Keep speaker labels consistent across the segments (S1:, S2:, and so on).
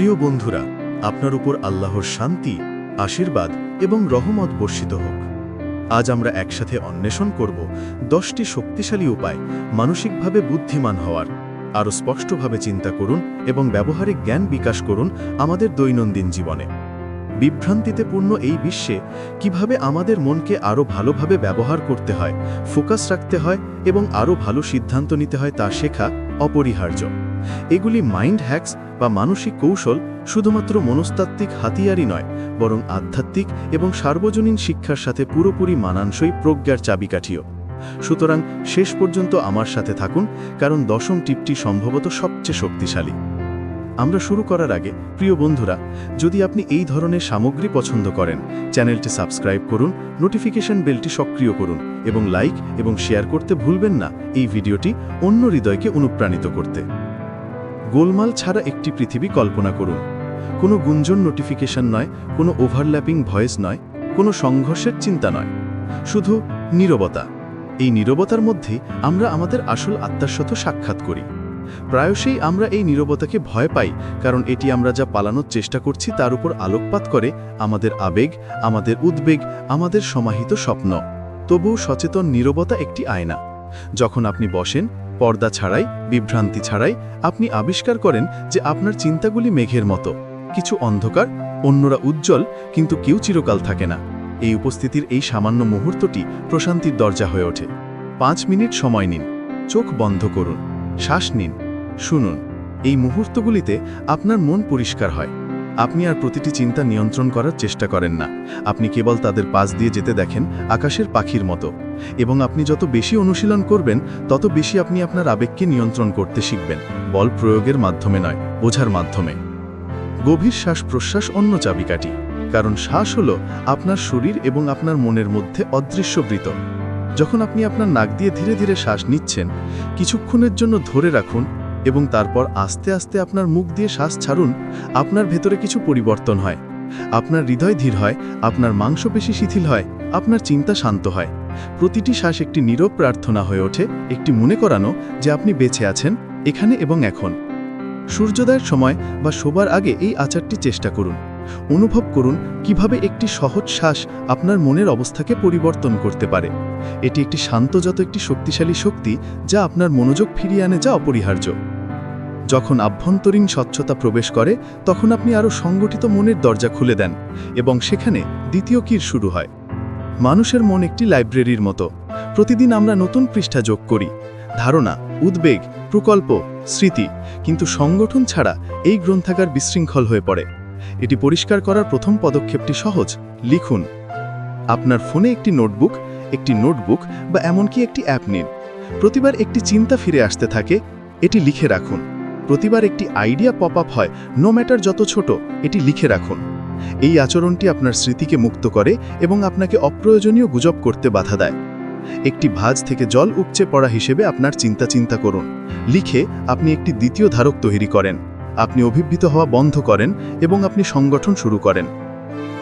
S1: প্রিয় বন্ধুরা, আপনার উপর আল্লাহর শান্তি, আশীর্বাদ এবং রহমত বর্ষিত হোক। আজ আমরা একসাথে অন্বেষণ করব দশটি শক্তিশালী উপায় মানসিকভাবে বুদ্ধিমান হওয়ার। আরও স্পষ্টভাবে চিন্তা করুন এবং ব্যবহারিক জ্ঞান বিকাশ করুন আমাদের দৈনন্দিন জীবনে। বিভ্রান্তিতে পূর্ণ এই বিশ্বে কীভাবে আমাদের মনকে আরও ভালোভাবে ব্যবহার করতে হয়, ফোকাস রাখতে হয় এবং আরও ভালো সিদ্ধান্ত নিতে হয় তা শেখা অপরিহার্য। এগুলি মাইন্ড হ্যাক্স বা মানসিক কৌশল শুধুমাত্র মনস্তাত্ত্বিক হাতিয়ারই নয়, বরং আধ্যাত্মিক এবং সার্বজনীন শিক্ষার সাথে পুরোপুরি মানানসই প্রজ্ঞার চাবিকাঠিও। সুতরাং শেষ পর্যন্ত আমার সাথে থাকুন, কারণ দশম টিপটি সম্ভবত সবচেয়ে শক্তিশালী। আমরা শুরু করার আগে, প্রিয় বন্ধুরা, যদি আপনি এই ধরনের সামগ্রী পছন্দ করেন, চ্যানেলটি সাবস্ক্রাইব করুন, নোটিফিকেশন বেলটি সক্রিয় করুন এবং লাইক এবং শেয়ার করতে ভুলবেন না এই ভিডিওটি অন্য হৃদয়কে অনুপ্রাণিত করতে। গোলমাল ছাড়া একটি পৃথিবী কল্পনা করুন। কোনো গুঞ্জন নোটিফিকেশন নয়, কোনো ওভারল্যাপিং ভয়েস নয়, কোনো সংঘর্ষের চিন্তা নয়। শুধু নীরবতা। এই নীরবতার মধ্যেই আমরা আমাদের আসল আত্মার সাথে সাক্ষাৎ করি। প্রায়শই আমরা এই নীরবতাকে ভয় পাই, কারণ এটি আমরা যা পালানোর চেষ্টা করছি তার উপর আলোকপাত করে আমাদের আবেগ, আমাদের উদ্বেগ, আমাদের সমাহিত স্বপ্ন। তবুও সচেতন নীরবতা একটি আয়না। যখন আপনি বসেন পর্দা ছাড়াই, বিভ্রান্তি ছাড়াই আপনি আবিষ্কার করেন যে আপনার চিন্তাগুলি মেঘের মতো। কিছু অন্ধকার, অন্যরা উজ্জ্বল, কিন্তু কেউ চিরকাল থাকে না। এই উপস্থিতির এই সামান্য মুহূর্তটি প্রশান্তির দরজা হয়ে ওঠে। পাঁচ মিনিট সময় নিন। চোখ বন্ধ করুন। শ্বাস নিন। শুনুন। এই মুহূর্তগুলিতে আপনার মন পরিষ্কার হয়। আপনি আর প্রতিটি চিন্তা নিয়ন্ত্রণ করার চেষ্টা করেন না। আপনি কেবল তাদের পাশ দিয়ে যেতে দেখেন, আকাশের পাখির মতো। এবং আপনি যত বেশি অনুশীলন করবেন, তত বেশি আপনি আপনার আবেগকে নিয়ন্ত্রণ করতে শিখবেন। বল প্রয়োগের মাধ্যমে নয়, বোঝার মাধ্যমে। গভীর শ্বাস প্রশ্বাস অন্য চাবিকাঠি। কারণ শ্বাস হল আপনার শরীর এবং আপনার মনের মধ্যে অদৃশ্য বৃত যখন আপনি আপনার নাক দিয়ে ধীরে ধীরে শ্বাস নিচ্ছেন, কিছুক্ষণের জন্য ধরে রাখুন এবং তারপর আস্তে আস্তে আপনার মুখ দিয়ে শ্বাস ছাড়ুন, আপনার ভেতরে কিছু পরিবর্তন হয়। আপনার হৃদয় ধীর হয়, আপনার মাংসপেশি শিথিল হয়, আপনার চিন্তা শান্ত হয়। প্রতিটি শ্বাস একটি নীরব প্রার্থনা হয়ে ওঠে, একটি মনে করানো যে আপনি বেঁচে আছেন, এখানে এবং এখন। সূর্যোদয়ের সময় বা শোবার আগে এই আচারটি চেষ্টা করুন। অনুভব করুন কীভাবে একটি সহজ শ্বাস আপনার মনের অবস্থাকে পরিবর্তন করতে পারে। এটি একটি শান্তজাত একটি শক্তিশালী শক্তি যা আপনার মনোযোগ ফিরিয়ে আনে যা অপরিহার্য। যখন আভ্যন্তরীণ স্বচ্ছতা প্রবেশ করে, তখন আপনি আরও সংগঠিত মনের দরজা খুলে দেন এবং সেখানে দ্বিতীয় কীর শুরু হয়। মানুষের মন একটি লাইব্রেরির মতো। প্রতিদিন আমরা নতুন পৃষ্ঠা যোগ করি। ধারণা, উদ্বেগ, প্রকল্প, স্মৃতি, কিন্তু সংগঠন ছাড়া এই গ্রন্থাগার বিশৃঙ্খল হয়ে পড়ে। এটি পরিষ্কার করার প্রথম পদক্ষেপটি সহজ, লিখুন। আপনার ফোনে একটি নোটবুক একটি নোটবুক বা এমনকি একটি অ্যাপ নিন। প্রতিবার একটি চিন্তা ফিরে আসতে থাকে, এটি লিখে রাখুন। প্রতিবার একটি আইডিয়া পপ আপ হয় নো ম্যাটার যত ছোট, এটি লিখে রাখুন। এই আচরণটি আপনার স্মৃতিকে মুক্ত করে এবং আপনাকে অপ্রয়োজনীয় গুজব করতে বাধা দেয়। একটি ভাজ থেকে জল উপচে পড়া হিসেবে আপনার চিন্তা চিন্তা করুন। লিখে আপনি একটি দ্বিতীয় ধারক তৈরি করেন। আপনি অভিভূত হওয়া বন্ধ করেন এবং আপনি সংগঠন শুরু করেন।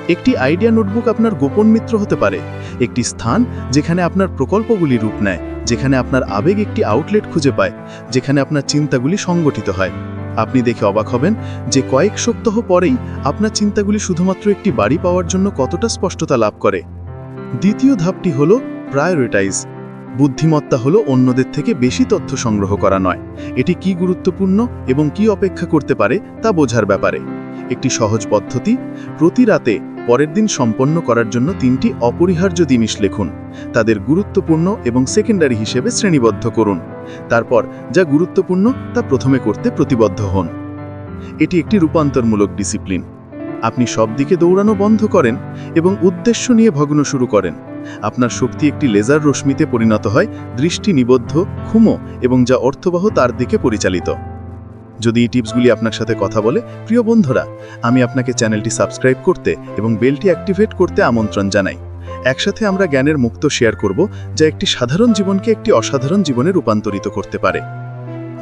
S1: একটি আইডিয়া নোটবুক আপনার গোপন মিত্র হতে পারে। একটি স্থান যেখানে আপনার প্রকল্পগুলি রূপ নেয়, যেখানে আপনার আবেগ একটি আউটলেট খুঁজে পায়, যেখানে আপনার চিন্তাগুলি সংগঠিত হয়। আপনি দেখে অবাক হবেন যে কয়েক সপ্তাহ পরেই আপনার চিন্তাগুলি শুধুমাত্র একটি বাড়ি পাওয়ার জন্য কতটা স্পষ্টতা লাভ করে। দ্বিতীয় ধাপটি হল প্রায়োরিটাইজ বুদ্ধিমত্তা হলো অন্যদের থেকে বেশি তথ্য সংগ্রহ করা নয়। এটি কি গুরুত্বপূর্ণ এবং কি অপেক্ষা করতে পারে তা বোঝার ব্যাপারে। একটি সহজ পদ্ধতি, প্রতি রাতে পরের দিন সম্পন্ন করার জন্য তিনটি অপরিহার্য জিনিস লিখুন। তাদের গুরুত্বপূর্ণ এবং সেকেন্ডারি হিসেবে শ্রেণীবদ্ধ করুন। তারপর যা গুরুত্বপূর্ণ তা প্রথমে করতে প্রতিবদ্ধ হন। এটি একটি রূপান্তরমূলক ডিসিপ্লিন। আপনি সব দিকে দৌড়ানো বন্ধ করেন এবং উদ্দেশ্য নিয়ে ভগ্ন শুরু করেন। আপনার শক্তি একটি লেজার রশ্মিতে পরিণত হয়, দৃষ্টি নিবদ্ধ ক্ষুমো এবং যা অর্থবহ তার দিকে পরিচালিত। যদি এই টিপসগুলি আপনার সাথে কথা বলে, প্রিয় বন্ধুরা, আমি আপনাকে চ্যানেলটি সাবস্ক্রাইব করতে এবং বেলটি অ্যাক্টিভেট করতে আমন্ত্রণ জানাই। একসাথে আমরা জ্ঞানের মুক্ত শেয়ার করব, যা একটি সাধারণ জীবনকে একটি অসাধারণ জীবনে রূপান্তরিত করতে পারে।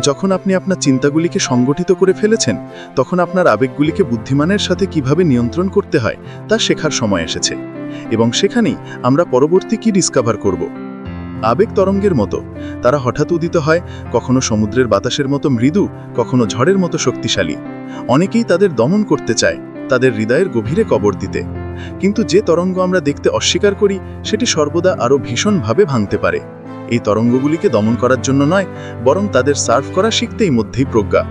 S1: যখন আপনি আপনার চিন্তাগুলিকে সংগঠিত করে ফেলেছেন, তখন আপনার আবেগগুলিকে বুদ্ধিমানের সাথে কীভাবে নিয়ন্ত্রণ করতে হয়, তা শেখার সময় এসেছে। এবং সেখানেই আমরা পরবর্তী কি ডিসকভার করব? আবেগ তরঙ্গের মতো। তারা হঠাৎ উদিত হয়, কখনো সমুদ্রের বাতাসের মতো মৃদু, কখনো ঝড়ের মতো শক্তিশালী।
S2: অনেকেই তাদের দমন করতে চায়, তাদের হৃদয়ের গভীরে কবর দিতে। কিন্তু যে তরঙ্গ আমরা দেখতে অস্বীকার করি, সেটি সর্বদা আরও ভীষণভাবে ভাঙতে পারে। এই তরঙ্গগুলিকে দমন করার জন্য নয়, বরং তাদের সার্ভ করা শিখতেই মধ্যেই প্রজ্ঞা।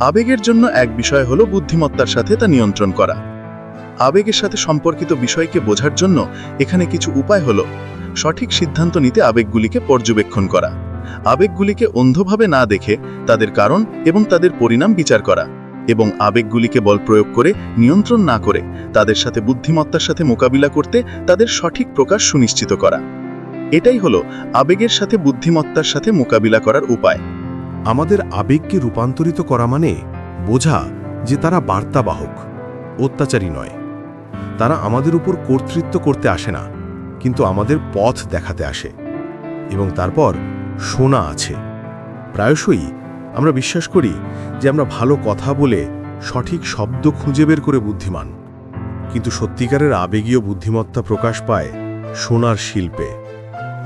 S2: আবেগের জন্য এক বিষয় হলো বুদ্ধিমত্তার সাথে তা নিয়ন্ত্রণ করা। আবেগের সাথে সম্পর্কিত বিষয়কে বোঝার জন্য এখানে কিছু উপায় হলো। সঠিক সিদ্ধান্ত নিতে আবেগগুলিকে পর্যবেক্ষণ করা। আবেগগুলিকে অন্ধভাবে না দেখে তাদের কারণ এবং তাদের পরিণাম বিচার করা এবং আবেগগুলিকে বল প্রয়োগ করে নিয়ন্ত্রণ না করে তাদের সাথে বুদ্ধিমত্তার সাথে মোকাবিলা করতে তাদের সঠিক প্রকাশ সুনিশ্চিত করা। এটাই হলো আবেগের সাথে বুদ্ধিমত্তার সাথে মোকাবিলা করার উপায়।
S3: আমাদের আবেগকে রূপান্তরিত করা মানে বোঝা যে তারা বার্তাবাহক, অত্যাচারী নয়। তারা আমাদের উপর কর্তৃত্ব করতে আসে না। কিন্তু আমাদের পথ দেখাতে আসে এবং তারপর শোনা আছে। প্রায়শই আমরা বিশ্বাস করি যে আমরা ভালো কথা বলে সঠিক শব্দ খুঁজে বের করে বুদ্ধিমান। কিন্তু সত্যিকারের আবেগীয় বুদ্ধিমত্তা প্রকাশ পায় শোনার শিল্পে।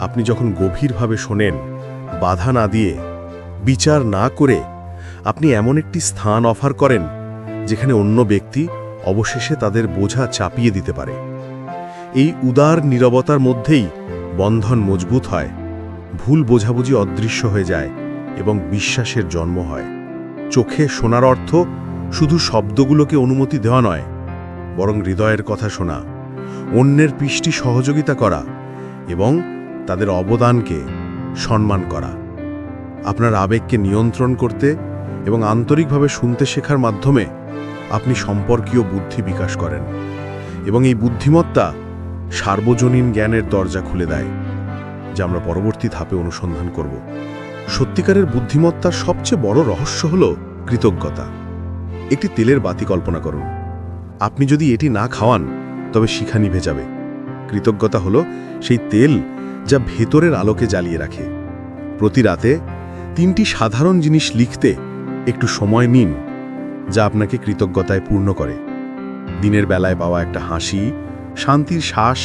S3: আপনি যখন গভীরভাবে শোনেন, বাধা না দিয়ে বিচার না করে আপনি এমন একটি স্থান অফার করেন যেখানে অন্য ব্যক্তি অবশেষে তাদের বোঝা চাপিয়ে দিতে পারে। এই উদার নীরবতার মধ্যেই বন্ধন মজবুত হয়, ভুল বোঝাবুঝি অদৃশ্য হয়ে যায় এবং বিশ্বাসের জন্ম হয়। চোখে শোনার অর্থ শুধু শব্দগুলোকে অনুমতি দেওয়া নয়, বরং হৃদয়ের কথা শোনা, অন্যের পৃষ্টি সহযোগিতা করা এবং তাদের অবদানকে সম্মান করা। আপনার আবেগকে নিয়ন্ত্রণ করতে এবং আন্তরিকভাবে শুনতে শেখার মাধ্যমে আপনি সম্পর্কীয় বুদ্ধি বিকাশ করেন এবং এই বুদ্ধিমত্তা সার্বজনীন জ্ঞানের দরজা খুলে দেয়, যা আমরা পরবর্তী ধাপে অনুসন্ধান করব। সত্যিকারের বুদ্ধিমত্তার সবচেয়ে বড় রহস্য হল কৃতজ্ঞতা। একটি তেলের বাতি কল্পনা করুন। আপনি যদি এটি না খাওয়ান, তবে শিখা নিভে যাবে। কৃতজ্ঞতা হলো সেই তেল যা ভেতরের আলোকে জ্বালিয়ে রাখে। প্রতি রাতে তিনটি সাধারণ জিনিস লিখতে একটু সময় নিন, যা আপনাকে কৃতজ্ঞতায় পূর্ণ করে। দিনের বেলায় পাওয়া একটা হাসি শান্তির শ্বাস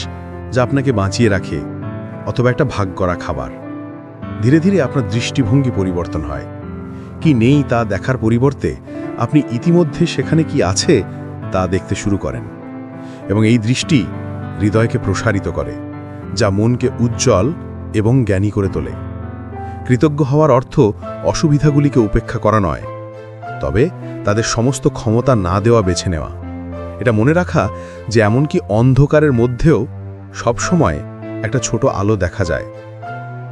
S3: যা আপনাকে বাঁচিয়ে রাখে, অথবা একটা ভাগ করা খাবার। ধীরে ধীরে আপনার দৃষ্টিভঙ্গি পরিবর্তন হয়। কি নেই তা দেখার পরিবর্তে আপনি ইতিমধ্যে সেখানে কি আছে তা দেখতে শুরু করেন। এবং এই দৃষ্টি হৃদয়কে প্রসারিত করে, যা মনকে উজ্জ্বল এবং জ্ঞানী করে তোলে। কৃতজ্ঞ হওয়ার অর্থ অসুবিধাগুলিকে উপেক্ষা করা নয়, তবে তাদের সমস্ত ক্ষমতা না দেওয়া বেছে নেওয়া। এটা মনে রাখা যে এমনকি অন্ধকারের মধ্যেও সবসময় একটা ছোট আলো দেখা যায়।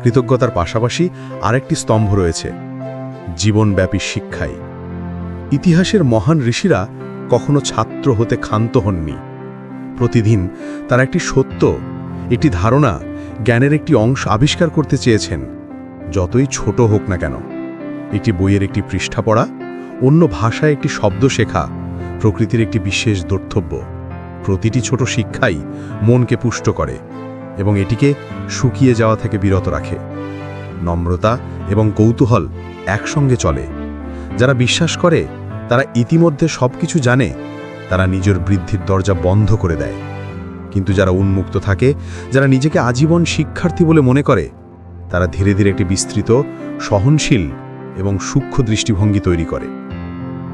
S3: কৃতজ্ঞতার পাশাপাশি আরেকটি স্তম্ভ রয়েছে, জীবনব্যাপী শিক্ষাই। ইতিহাসের মহান ঋষিরা কখনো ছাত্র হতে ক্ষান্ত হননি। প্রতিদিন তারা একটি সত্য, একটি ধারণা, জ্ঞানের একটি অংশ আবিষ্কার করতে চেয়েছেন, যতই ছোট হোক না কেন। একটি বইয়ের একটি পৃষ্ঠা পড়া, অন্য ভাষায় একটি শব্দ শেখা প্রকৃতির একটি বিশেষ দর্তব্য। প্রতিটি ছোট শিক্ষাই মনকে পুষ্ট করে এবং এটিকে শুকিয়ে যাওয়া থেকে বিরত রাখে। নম্রতা এবং কৌতূহল একসঙ্গে চলে। যারা বিশ্বাস করে, তারা ইতিমধ্যে সবকিছু জানে, তারা নিজের বৃদ্ধির দরজা বন্ধ করে দেয়। কিন্তু যারা উন্মুক্ত থাকে, যারা নিজেকে আজীবন শিক্ষার্থী বলে মনে করে, তারা ধীরে ধীরে একটি বিস্তৃত, সহনশীল এবং সূক্ষ্ম দৃষ্টিভঙ্গি তৈরি করে।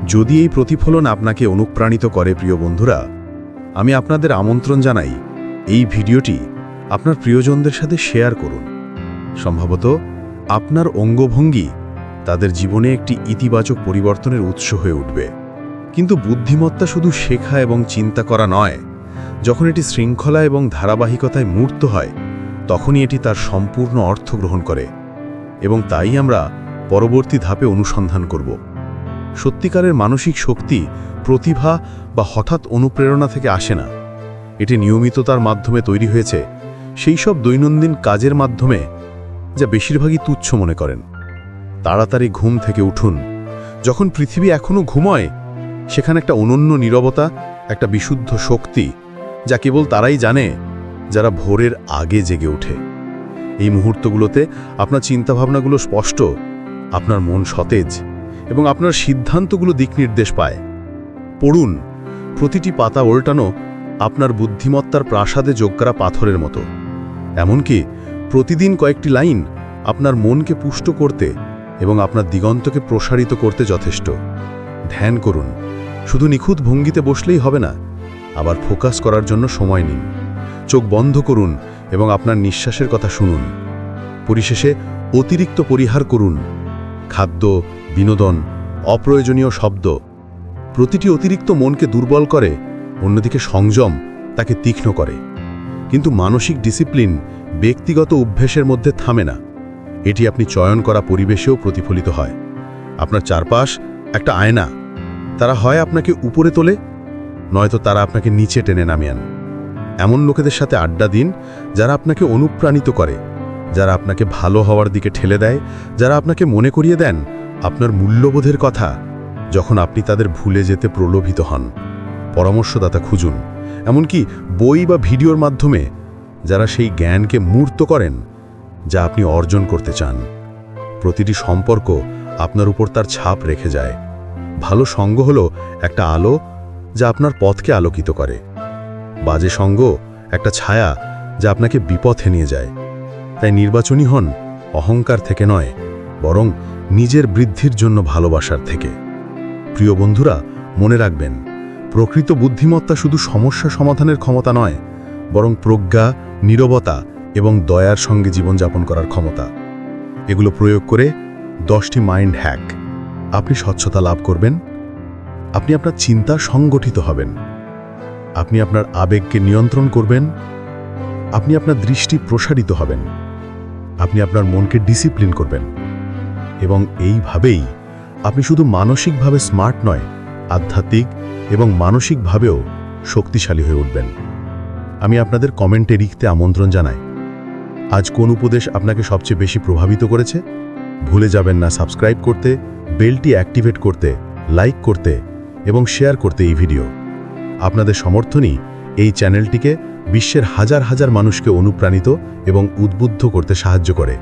S3: যদি এই প্রতিফলন আপনাকে অনুপ্রাণিত করে, প্রিয় বন্ধুরা, আমি আপনাদের আমন্ত্রণ জানাই এই ভিডিওটি আপনার প্রিয়জনদের সাথে শেয়ার করুন। সম্ভবত আপনার অঙ্গভঙ্গি তাদের জীবনে একটি ইতিবাচক পরিবর্তনের উৎস হয়ে উঠবে। কিন্তু বুদ্ধিমত্তা শুধু শেখা এবং চিন্তা করা নয়, যখন এটি শৃঙ্খলা এবং ধারাবাহিকতায় মূর্ত হয়, তখনই এটি তার সম্পূর্ণ অর্থ গ্রহণ করে এবং তাই আমরা পরবর্তী ধাপে অনুসন্ধান করব। সত্যিকারের মানসিক শক্তি, প্রতিভা বা হঠাৎ অনুপ্রেরণা থেকে আসে না। এটি নিয়মিততার মাধ্যমে তৈরি হয়েছে। সেই সব দৈনন্দিন কাজের মাধ্যমে, যা বেশিরভাগই তুচ্ছ মনে করেন। তাড়াতাড়ি ঘুম থেকে উঠুন। যখন পৃথিবী এখনও ঘুমোয়, সেখানে একটা অনন্য নীরবতা, একটা বিশুদ্ধ শক্তি, যা কেবল তারাই জানে, যারা ভোরের আগে জেগে ওঠে। এই মুহূর্তগুলোতে আপনার চিন্তাভাবনাগুলো স্পষ্ট, আপনার মন সতেজ। এবং আপনার সিদ্ধান্তগুলো দিক নির্দেশ পায়। পড়ুন, প্রতিটি পাতা উল্টানো আপনার বুদ্ধিমত্তার প্রাসাদে যোগ করা পাথরের মতো। এমনকি প্রতিদিন কয়েকটি লাইন আপনার মনকে পুষ্ট করতে এবং আপনার দিগন্তকে প্রসারিত করতে যথেষ্ট।
S2: ধ্যান করুন, শুধু নিখুঁত ভঙ্গিতে বসলেই হবে না, আবার ফোকাস করার জন্য সময় নিন। চোখ বন্ধ করুন এবং আপনার নিঃশ্বাসের কথা শুনুন। পরিশেষে অতিরিক্ত পরিহার করুন। খাদ্য বিনোদন, অপ্রয়োজনীয় শব্দ, প্রতিটি অতিরিক্ত মনকে দুর্বল করে, অন্যদিকে সংযম তাকে তীক্ষ্ণ করে। কিন্তু মানসিক ডিসিপ্লিন ব্যক্তিগত অভ্যেসের মধ্যে থামে না। এটি আপনি চয়ন করা পরিবেশেও প্রতিফলিত হয়। আপনার চারপাশ একটা আয়না। তারা হয় আপনাকে উপরে তোলে, নয়তো তারা আপনাকে নিচে টেনে নামিয়ে আন এমন লোকেদের সাথে আড্ডা দিন যারা আপনাকে অনুপ্রাণিত করে, যারা আপনাকে ভালো হওয়ার দিকে ঠেলে দেয়, যারা আপনাকে মনে করিয়ে দেন আপনার মূল্যবোধের কথা যখন আপনি তাদের ভুলে যেতে প্রলোভিত হন। পরামর্শদাতা খুঁজুন। এমনকি বই বা ভিডিওর মাধ্যমে যারা সেই জ্ঞানকে মূর্ত করেন, যা আপনি অর্জন করতে চান। প্রতিটি সম্পর্ক আপনার উপর তার ছাপ রেখে যায়। ভালো সঙ্গ হলো একটা আলো যা আপনার পথকে আলোকিত করে। বাজে সঙ্গ একটা ছায়া যা আপনাকে বিপথে নিয়ে যায়। তাই নির্বাচনী হন অহংকার থেকে নয়, বরং নিজের বৃদ্ধির জন্য ভালোবাসার থেকে। প্রিয় বন্ধুরা, মনে রাখবেন, প্রকৃত বুদ্ধিমত্তা শুধু সমস্যা সমাধানের ক্ষমতা নয়, বরং প্রজ্ঞা, নীরবতা এবং দয়ার সঙ্গে জীবনযাপন করার ক্ষমতা। এগুলো প্রয়োগ করে দশটি মাইন্ড হ্যাক। আপনি স্বচ্ছতা লাভ করবেন। আপনি আপনার চিন্তা সংগঠিত হবেন। আপনি আপনার আবেগকে নিয়ন্ত্রণ করবেন। আপনি আপনার দৃষ্টি প্রসারিত হবেন। আপনি আপনার মনকে ডিসিপ্লিন করবেন। এবং এইভাবেই আপনি শুধু মানসিকভাবে স্মার্ট নয়, আধ্যাত্মিক এবং মানসিকভাবেও শক্তিশালী হয়ে উঠবেন। আমি আপনাদের কমেন্টে লিখতে আমন্ত্রণ জানাই। আজ কোন উপদেশ আপনাকে সবচেয়ে বেশি প্রভাবিত করেছে? ভুলে যাবেন না সাবস্ক্রাইব করতে, বেলটি অ্যাক্টিভেট করতে, লাইক করতে এবং শেয়ার করতে এই ভিডিও। আপনাদের সমর্থনই এই চ্যানেলটিকে বিশ্বের হাজার হাজার মানুষকে অনুপ্রাণিত এবং উদ্বুদ্ধ করতে সাহায্য করে।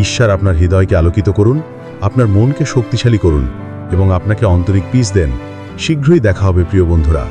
S2: ঈশ্বর আপনার হৃদয়কে আলোকিত করুন, আপনার মনকে শক্তিশালী করুন এবং আপনাকে আন্তরিক পিস দেন। শীঘ্রই দেখা হবে, প্রিয় বন্ধুরা।